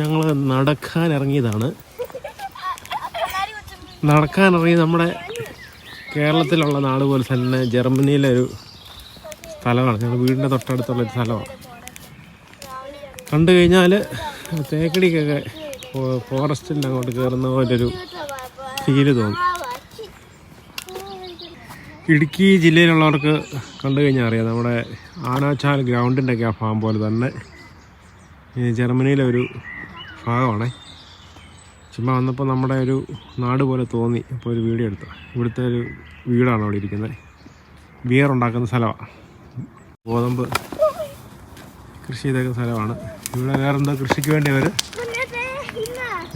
ഞങ്ങൾ നടക്കാൻ ഇറങ്ങിയതാണ് നടക്കാൻ ഇറങ്ങി നമ്മുടെ കേരളത്തിലുള്ള നാട് പോലെ തന്നെ ജർമ്മനിയിലെ ഒരു സ്ഥലമാണ്. ഞങ്ങൾ വീടിന്റെ തൊട്ടടുത്തുള്ള ഒരു സ്ഥലമാണ്. കണ്ടു കഴിഞ്ഞാൽ തേക്കടിക്കൊക്കെ ഫോറസ്റ്റിന്റെ അങ്ങോട്ട് കയറുന്ന പോലൊരു ഫീൽ തോന്നും. ഇടുക്കി ജില്ലയിലുള്ളവർക്ക് കണ്ടു കഴിഞ്ഞാൽ അറിയാം നമ്മുടെ ആനാച്ചാൽ ഗ്രൗണ്ടിന്റെ ഒക്കെ ആ ഫാം പോലെ തന്നെ. ജർമ്മനിയിലൊരു ജർമ്മനിയിലെ ഒരു ഭാഗമാണേ. ചുമ്മാ വന്നപ്പോൾ നമ്മുടെ ഒരു നാട് പോലെ തോന്നി. അപ്പോൾ ഒരു വീഡിയോ എടുത്തു. ഇവിടുത്തെ ഒരു വീടാണ് അവിടെ ഇരിക്കുന്നത്. ബിയർ ഉണ്ടാക്കുന്ന സ്ഥലമാണ്. ഗോതമ്പ് കൃഷി ചെയ്തേക്കുന്ന സ്ഥലമാണ്. ഇവിടെ വേറെന്താ കൃഷിക്ക് വേണ്ടി അവർ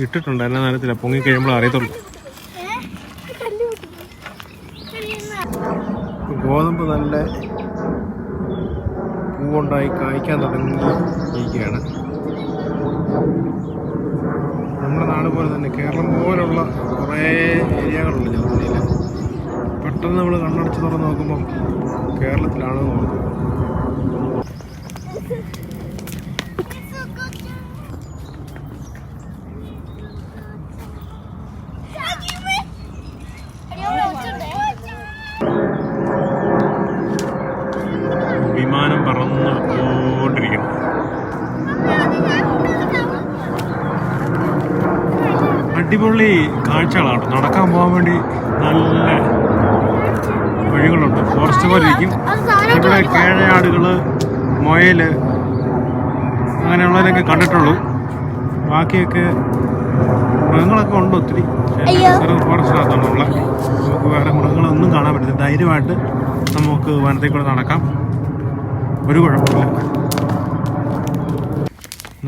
ഇട്ടിട്ടുണ്ട്. എല്ലാ നേരത്തില്ല പൊങ്ങി കഴിയുമ്പോൾ അറിയത്തുള്ളൂ. ഗോതമ്പ് നല്ല പൂവുണ്ടായി കായ്ക്കാൻ തുടങ്ങിയിരിക്കുകയാണ് നമ്മുടെ നാട് പോലെ തന്നെ കേരളം പോലുള്ള കുറേ ഏരിയകളുണ്ട് ജർമ്മനിയിൽ പെട്ടെന്ന് നമ്മൾ കണ്ണടച്ച് തുറന്ന് നോക്കുമ്പം കേരളത്തിലാണ് തോന്നുന്നു വിമാനം പറന്ന് പോണ്ടിരിക്കുന്നു അടിപൊളി കാഴ്ചകളാണ് നടക്കാൻ പോകാൻ വേണ്ടി നല്ല വഴികളുണ്ട്. ഫോറസ്റ്റ് പോലെ ഇരിക്കും. ഇവിടെ കേഴയാടുകൾ മൊയൽ അങ്ങനെയുള്ളതിനൊക്കെ കണ്ടിട്ടുള്ളൂ. ബാക്കിയൊക്കെ മൃഗങ്ങളൊക്കെ ഉണ്ട് ഒത്തിരി. ഫോറസ്റ്റിനകത്താണ് ഉള്ളത്. നമുക്ക് വേറെ മൃഗങ്ങളൊന്നും കാണാൻ പറ്റില്ല ധൈര്യമായിട്ട് നമുക്ക് വനത്തിൽ കൂടെ നടക്കാം. ഒരു കുഴപ്പമില്ല.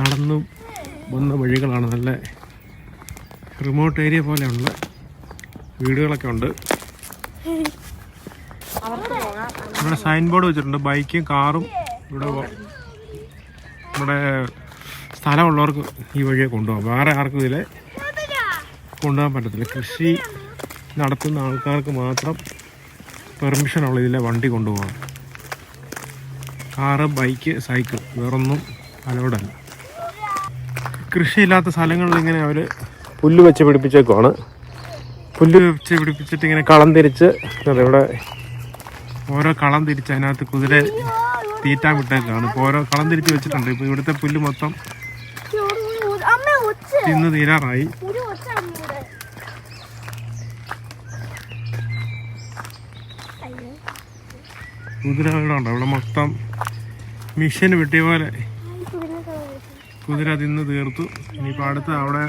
നടന്നു വന്ന വഴികളാണ് നല്ല റിമോട്ട് ഏരിയ പോലെയുള്ള വീടുകളൊക്കെ ഉണ്ട്. ഇവിടെ സൈൻ ബോർഡ് വെച്ചിട്ടുണ്ട്. ബൈക്കും കാറും ഇവിടെ നമ്മുടെ സ്ഥലമുള്ളവർക്ക് ഈ വഴിയെ കൊണ്ടുപോകാം. വേറെ ആർക്കും ഇതിലെ കൊണ്ടുപോകാൻ പറ്റത്തില്ല. കൃഷി നടത്തുന്ന ആൾക്കാർക്ക് മാത്രം പെർമിഷൻ ഉള്ള ഇതിലെ വണ്ടി കൊണ്ടുപോകാം. Car bike cycle. വേറൊന്നും അലോഡല്ല കൃഷിയില്ലാത്ത സ്ഥലങ്ങളിൽ ഇങ്ങനെ അവർ പുല്ല് വെച്ച് പിടിപ്പിച്ചേക്കുവാണ്. പുല്ല് വെച്ച് പിടിപ്പിച്ചിട്ട് ഇങ്ങനെ കളം തിരിച്ച് ഇവിടെ ഓരോ കളം തിരിച്ച് അതിനകത്ത് കുതിര തീറ്റാൻ വിട്ടേക്കാണ് ഇപ്പോൾ ഓരോ കളം തിരിച്ച് വെച്ചിട്ടുണ്ട്. ഇപ്പോൾ ഇവിടുത്തെ പുല്ല് മൊത്തം തിന്ന് തീരാറായി. കുതിര കുതിരകളുണ്ട് ഇവിടെ മൊത്തം മിഷൻ വെട്ടിയ പോലെ കുതിര തിന്ന് തീർത്തു. ഇനിയിപ്പോൾ അടുത്ത് അവിടെ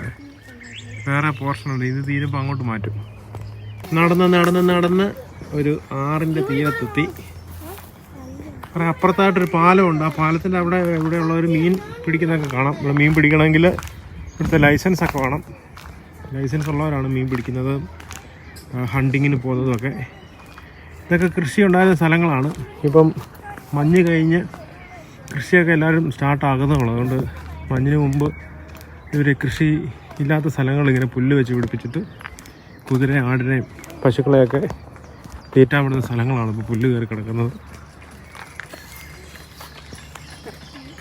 വേറെ പോർഷൻ ഉണ്ട്. ഇത് തീരുമ്പോൾ അങ്ങോട്ട് മാറ്റും. നടന്ന് നടന്ന് നടന്ന് ഒരു ആറിന്റെ തീരത്തെത്തി. അപ്പുറത്തായിട്ടൊരു പാലമുണ്ട്. ആ പാലത്തിന്റെ അവിടെ ഇവിടെയുള്ള ഒരു മീൻ പിടിക്കുന്നതൊക്കെ കാണാം. ഇവിടെ മീൻ പിടിക്കണമെങ്കിൽ ഇവിടുത്തെ ലൈസൻസ് ഒക്കെ വേണം. ലൈസൻസ് ഉള്ളവരാണ് മീൻ പിടിക്കുന്നത് ഹണ്ടിങ്ങിന് പോകുന്നതുമൊക്കെ ഇതൊക്കെ കൃഷി ഉണ്ടായിരുന്ന സ്ഥലങ്ങളാണ്. ഇപ്പം മഞ്ഞ് കഴിഞ്ഞ് കൃഷിയൊക്കെ എല്ലാവരും സ്റ്റാർട്ടാകുന്നതുള്ളൂ അതുകൊണ്ട് മഞ്ഞിന് മുമ്പ് ഇവർ കൃഷി ഇല്ലാത്ത സ്ഥലങ്ങൾ ഇങ്ങനെ പുല്ല് വെച്ച് പിടിപ്പിച്ചിട്ട് കുതിര ആടിനെയും പശുക്കളെയൊക്കെ തീറ്റാൻ വിടുന്ന സ്ഥലങ്ങളാണ് ഇപ്പോൾ പുല്ല് കയറി കിടക്കുന്നത്.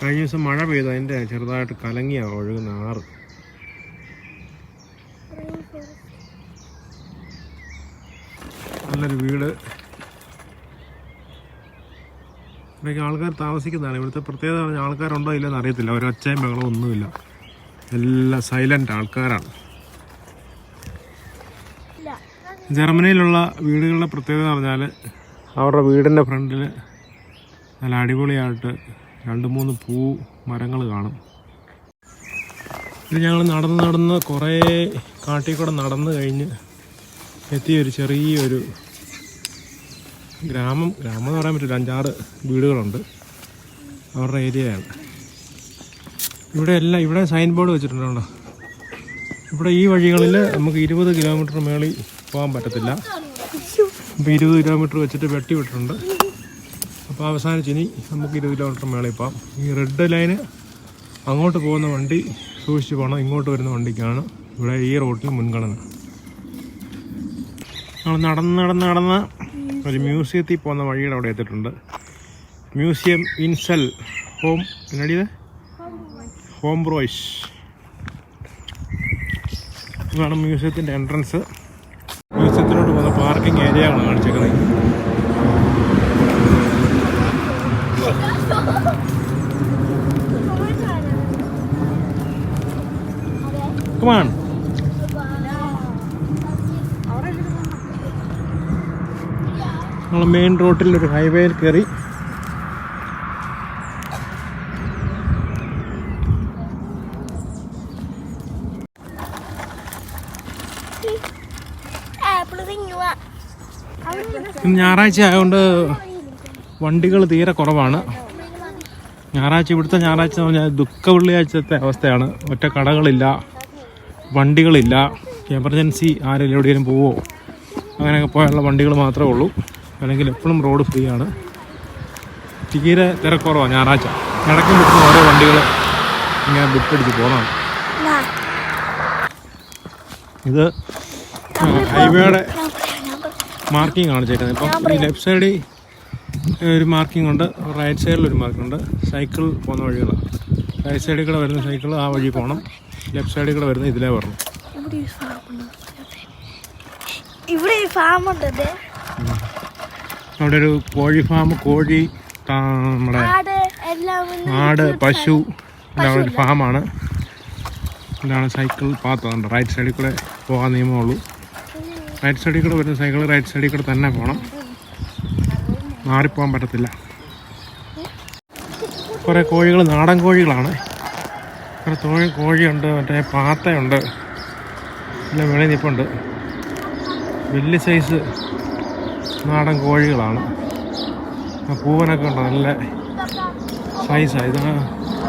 കഴിഞ്ഞ ദിവസം മഴ പെയ്ത് അതിന്റെ ചെറുതായിട്ട് കലങ്ങിയാണ് ഒഴുകുന്ന ആറ്. നല്ലൊരു വീട്. ഇവിടേക്ക് ആൾക്കാർ താമസിക്കുന്നതാണ്. ഇവിടുത്തെ പ്രത്യേകത ആൾക്കാരുണ്ടോ ഇല്ലെന്ന് അറിയത്തില്ല. ഒരൊച്ചയും ബഹളം ഒന്നുമില്ല. എല്ലാം സൈലന്റ് ആൾക്കാരാണ്. ജർമ്മനിയിലുള്ള വീടുകളുടെ പ്രത്യേകത എന്ന് പറഞ്ഞാൽ അവരുടെ വീടിന്റെ ഫ്രണ്ടിൽ നല്ല അടിപൊളിയായിട്ട് രണ്ട് മൂന്ന് പൂ മരങ്ങൾ കാണും. ഇത് ഞങ്ങൾ നടന്ന് നടന്ന് കുറേ കാട്ടിൽ കൂടെ നടന്ന് കഴിഞ്ഞ് എത്തിയൊരു ചെറിയൊരു ഗ്രാമം. ഗ്രാമം എന്ന് പറയാൻ പറ്റില്ല അഞ്ചാറ് വീടുകളുണ്ട്. അവരുടെ ഏരിയയാണ്. ഇവിടെ എല്ലാം ഇവിടെ സൈൻ ബോർഡ് വെച്ചിട്ടുണ്ട്? ഇവിടെ ഈ വഴികളിൽ നമുക്ക് ഇരുപത് കിലോമീറ്റർ മേളിൽ പോകാൻ പറ്റത്തില്ല. അപ്പം ഇരുപത് കിലോമീറ്റർ വെച്ചിട്ട് വെട്ടി വിട്ടിട്ടുണ്ട്. അപ്പോൾ അവസാനിച്ച് ഇനി നമുക്ക് ഇരുപത് കിലോമീറ്റർ മേളിൽ പോകാം. ഈ റെഡ് ലൈന് അങ്ങോട്ട് പോകുന്ന വണ്ടി സൂക്ഷിച്ച് പോകണം ഇങ്ങോട്ട് വരുന്ന വണ്ടിക്കാണ് ഇവിടെ ഈ റോട്ടിൽ മുൻഗണന. നമ്മൾ നടന്ന് നടന്ന് നടന്ന് ഒരു മ്യൂസിയത്തിൽ പോകുന്ന വഴിയുടെ അവിടെ എത്തിയിട്ടുണ്ട്. മ്യൂസിയം ഇൻസൽ ഹോം. എന്നടിയത് ഹോം ബ്രോയ്സ് ഇതാണ് മ്യൂസിയത്തിന്റെ എൻട്രൻസ്. മ്യൂസിയത്തിലോട്ട് പോകുന്ന പാർക്കിംഗ് ഏരിയയാണ് കാണിച്ചേക്കുന്നത്. കമാൺ നമ്മൾ മെയിൻ റോട്ടിൽ ഒരു ഹൈവേയിൽ കയറി ഞായറാഴ്ച ആയതുകൊണ്ട് വണ്ടികൾ തീരെ കുറവാണ്. ഞായറാഴ്ച ഇവിടുത്തെ ഞായറാഴ്ച എന്ന് പറഞ്ഞാൽ ദുഃഖ വെള്ളിയാഴ്ചത്തെ അവസ്ഥയാണ്. ഒറ്റ കടകളില്ല വണ്ടികളില്ല. എമർജൻസി ആരെങ്കിലും എവിടെയെങ്കിലും പോവോ അങ്ങനെയൊക്കെ പോയുള്ള വണ്ടികൾ മാത്രമേ ഉള്ളൂ. അല്ലെങ്കിൽ എപ്പോഴും റോഡ് ഫ്രീ ആണ്. തീരെ തിരക്കുറവാണ് ഞായറാഴ്ച. ഇടയ്ക്കും വിട്ടുന്ന ഓരോ വണ്ടികൾ ഇങ്ങനെ വിട്ടടിച്ച് പോകുന്നതാണ് ഇത് ഹൈവേയുടെ മാർക്കിംഗ് കാണിച്ചേക്കുന്നത്. ഇപ്പം ഈ ലെഫ്റ്റ് സൈഡിൽ ഒരു മാർക്കിംഗ് ഉണ്ട് റൈറ്റ് സൈഡിൽ ഒരു മാർക്കിംഗ് ഉണ്ട്. സൈക്കിൾ പോകുന്ന വഴികളാണ്. റൈറ്റ് സൈഡിൽ കൂടെ വരുന്ന സൈക്കിൾ ആ വഴി പോകണം ലെഫ്റ്റ് സൈഡിൽ കൂടെ വരുന്ന ഇതിലേ വരണം. ഇവിടെ. അവിടെ ഒരു കോഴി ഫാം കോഴി നമ്മുടെ ആട് പശു ഒരു ഫാമാണ് ഇതാണ് സൈക്കിൾ പാത്ത് ഉണ്ട് റൈറ്റ് സൈഡിൽ കൂടെ പോകാൻ നിയമമുള്ളൂ റൈറ്റ് സൈഡിൽ കൂടെ വരുന്ന സൈക്കിൾ റൈറ്റ് സൈഡിൽ കൂടെ തന്നെ പോകണം. മാറിപ്പോകാൻ പറ്റത്തില്ല. കുറേ കോഴികൾ നാടൻ കോഴികളാണ്. കുറേ തോഴി കോഴിയുണ്ട് മറ്റേ പാത്തയുണ്ട്. എല്ലാം വെളിയിൽ നിൽപ്പുണ്ട്. വലിയ സൈസ് നാടൻ കോഴികളാണ്. പൂവനൊക്കെ ഉണ്ട്? നല്ല സൈസാണ് ഇത്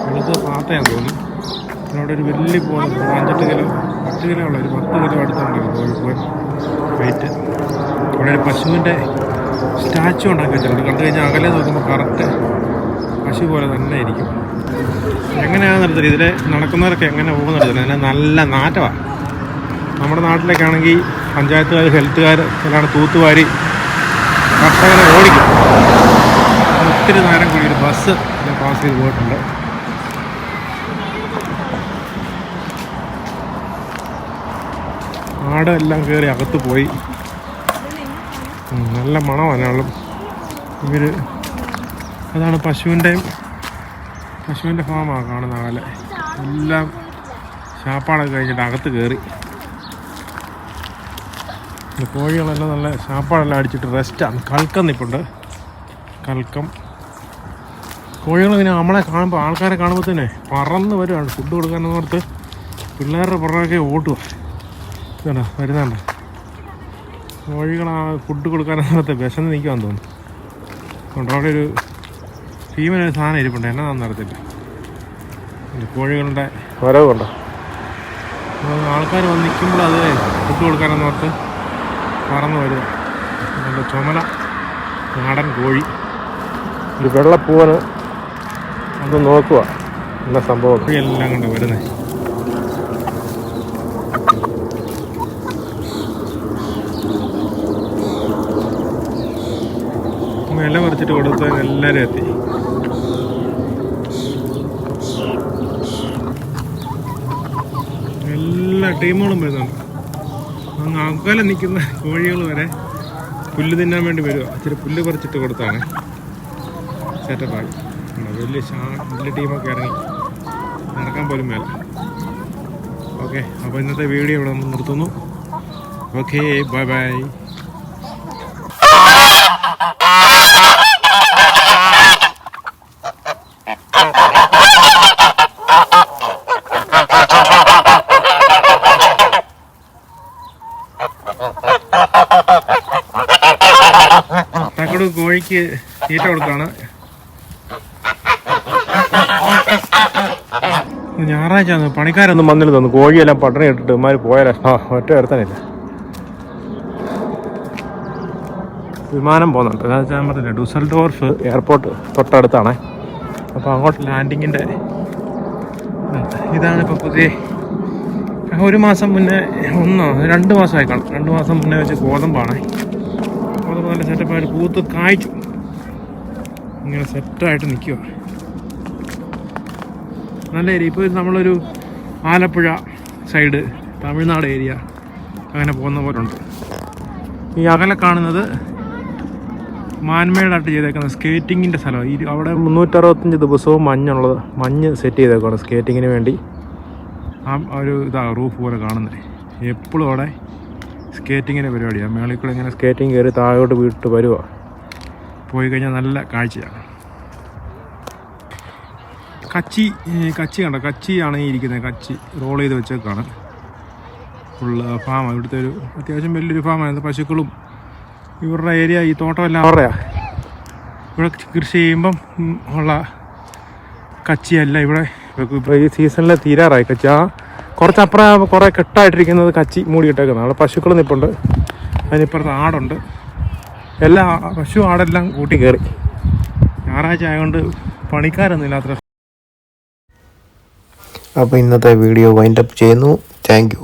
വലുത് പാത്തയാണെന്ന് തോന്നുന്നു. പിന്നെ അവിടെ ഒരു വലിയ പോലെ അഞ്ചെട്ട് കിലോ പത്ത് കിലോ ഉള്ള. ഒരു പത്ത് കിലോ അടുത്തുണ്ട് കോഴിക്കോട് വെയിറ്റ് അവിടെ ഒരു പശുവിന്റെ സ്റ്റാച്ചു ഉണ്ടാക്കി വെച്ചിട്ടുണ്ട്. കണ്ടു കഴിഞ്ഞാൽ അകലെ നോക്കുമ്പോൾ കറക്റ്റ് പശു പോലെ തന്നെ ഇരിക്കും. എങ്ങനെയാണെന്ന് അറിയത്തില്ല ഇതിലെ നടക്കുന്നവരൊക്കെ എങ്ങനെ പോകുന്നറിയത്തില്ല അതിന് നല്ല നാറ്റമാണ്. നമ്മുടെ നാട്ടിലേക്കാണെങ്കിൽ പഞ്ചായത്തുകാർ ഹെൽത്തുകാർ ചിലാണ് തൂത്തുവാരി കർഷകരെ ഓടിക്കും. ഒത്തിരി നേരം കൂടി ഒരു ബസ് പാസ് ചെയ്ത് പോയിട്ടുണ്ട്. ആട് എല്ലാം കയറി അകത്ത് പോയി. നല്ല മണമാണ് വെള്ളം ഇവർ അതാണ് പശുവിന്റെയും പശുവിന്റെ ഫാമാണ് കാണുന്ന അകലെ എല്ലാം ശാപ്പാടൊക്കെ കഴിഞ്ഞിട്ട് അകത്ത് കയറി കോഴികളെല്ലാം നല്ല ശാപ്പാടെല്ലാം അടിച്ചിട്ട് റെസ്റ്റാണ് കൽക്കം നിൽപ്പുണ്ട് കൽക്കം. കോഴികൾ ഇങ്ങനെ നമ്മളെ കാണുമ്പോൾ ആൾക്കാരെ കാണുമ്പോൾ തന്നെ പറന്ന് വരുവാണ് ഫുഡ് കൊടുക്കാനെന്ന് ഓർത്ത് പിള്ളേരുടെ പുറകെ ഓട്ടുക ഇതാ വരുന്നുണ്ട് കോഴികളാ ഫുഡ് കൊടുക്കാനാകത്തെ വിശന്ന് നിൽക്കുവാന്ന് തോന്നുന്നു. അതുകൊണ്ട് അവിടെ ഒരു ഭീമനൊരു സാധനം ഇരിപ്പുണ്ട്. എന്നതാണെന്ന് അറിയത്തില്ല. കോഴികളുടെ വരവുണ്ടോ ആൾക്കാർ വന്ന് നിൽക്കുമ്പോൾ അത് ഫുഡ് കൊടുക്കാനെന്ന് ഓർത്ത് പറന്ന് വരിക നല്ല ചുമല നാടൻ കോഴി. ഒരു വെള്ളപ്പൂവന് അത് നോക്കുക എന്ന സംഭവം? എല്ലാം കൊണ്ട് വരുന്നത് ഇല കുറച്ചിട്ട് കൊടുത്താൽ എല്ലാവരും എത്തി. എല്ലാ ടീമുകളും വരുന്നുണ്ട് അങ്ങ് അകലെ നിൽക്കുന്ന കോഴികൾ വരെ പുല്ല് തിന്നാൻ വേണ്ടി വരിക ഇച്ചിരി പുല്ല് പറിച്ചിട്ട് കൊടുത്താണ്. സെറ്റപ്പായി കണ്ടോ, വലിയ വലിയ ടീമൊക്കെ ഇറങ്ങി. നടക്കാൻ പോലും മേല. ഓക്കെ അപ്പോൾ ഇന്നത്തെ വീഡിയോ ഇവിടെ നിർത്തുന്നു. ഓക്കെ ബൈ ബൈ തക്കട് കോഴിക്ക് തീറ്റ കൊടുക്കാണ്. ഞായറാഴ്ച പണിക്കാരൊന്നും വന്നില്ല. തോന്നുന്നു കോഴിയെല്ലാം പട്ടണി ഇട്ടിട്ട് ഇമാര് പോയാലേ. ആ ഒറ്റ വരുത്താനില്ല വിമാനം പോകുന്നുണ്ട്. അതായത് ഞാൻ പറഞ്ഞില്ല ഡുസൽഡോർഫ് എയർപോർട്ട് തൊട്ടടുത്താണ്. അപ്പോൾ അങ്ങോട്ട് ലാൻഡിങ്ങിന്റെ ഇതാണ് ഇപ്പോൾ പുതിയ ഒരു മാസം മുന്നേ ഒന്നോ രണ്ട് മാസമായി കാണും രണ്ട് മാസം മുന്നേ വെച്ച് ഗോതമ്പാണ്. ഗോതമ്പ് നല്ല സെറ്റപ്പായിട്ട് പൂത്ത് കായ്ച്ചു. ഇങ്ങനെ സെറ്റായിട്ട് നിൽക്കുക നല്ല ഏരിയ ഇപ്പോൾ നമ്മളൊരു ആലപ്പുഴ സൈഡ് തമിഴ്നാട് ഏരിയ അങ്ങനെ പോകുന്ന പോലെ ഉണ്ട്. ഈ അകലെ കാണുന്നത് മാൻമേഡായിട്ട് ചെയ്തേക്കുന്ന സ്കേറ്റിങ്ങിന്റെ സ്ഥലം ഈ അവിടെ മുന്നൂറ്ററുപത്തഞ്ച് ദിവസവും മഞ്ഞുള്ളത് മഞ്ഞ് സെറ്റ് ചെയ്തേക്കുവാണ് സ്കേറ്റിങ്ങിന് വേണ്ടി. ആ ഒരു ഇതാ റൂഫ് പോലെ കാണുന്നത് എപ്പോഴും അവിടെ സ്കേറ്റിങ്ങിന്റെ പരിപാടിയാണ് മേളിൽ കൂടെ ഇങ്ങനെ സ്കേറ്റിംഗ് കയറി താഴോട്ട് വീട്ട് വരുക പോയി കഴിഞ്ഞാൽ നല്ല കാഴ്ചയാണ് കച്ചി കച്ചി കണ്ട? കച്ചിയാണ് ഈ ഇരിക്കുന്നത്. കച്ചി റോൾ ചെയ്ത് വെച്ചേക്കാണ്. ഫുള്ള് ഫാം ഇവിടുത്തെ ഒരു അത്യാവശ്യം വലിയൊരു ഫാമാണ് പശുക്കളും ഇവരുടെ ഏരിയ ഈ തോട്ടമെല്ലാം അവരുടെയാ ഇവിടെ കൃഷി ചെയ്യുമ്പം ഉള്ള കച്ചിയല്ല ഇവിടെ. ഇപ്പോൾ ഈ സീസണിൽ തീരാറായി കച്ചി. ആ കുറച്ചപ്പുറം കുറേ കെട്ടായിട്ടിരിക്കുന്നത് കച്ചി മൂടിയിട്ടേക്കുന്നത് അവിടെ പശുക്കൾ നിൽപ്പുണ്ട് അതിനിപ്പുറത്ത് ആടുണ്ട്. എല്ലാ പശു ആടെല്ലാം കൂട്ടി കയറി ഞായറാഴ്ച ആയതുകൊണ്ട് പണിക്കാരൊന്നും ഇല്ലാത്ത അപ്പോൾ ഇന്നത്തെ വീഡിയോ വൈൻഡപ്പ് ചെയ്യുന്നു. താങ്ക്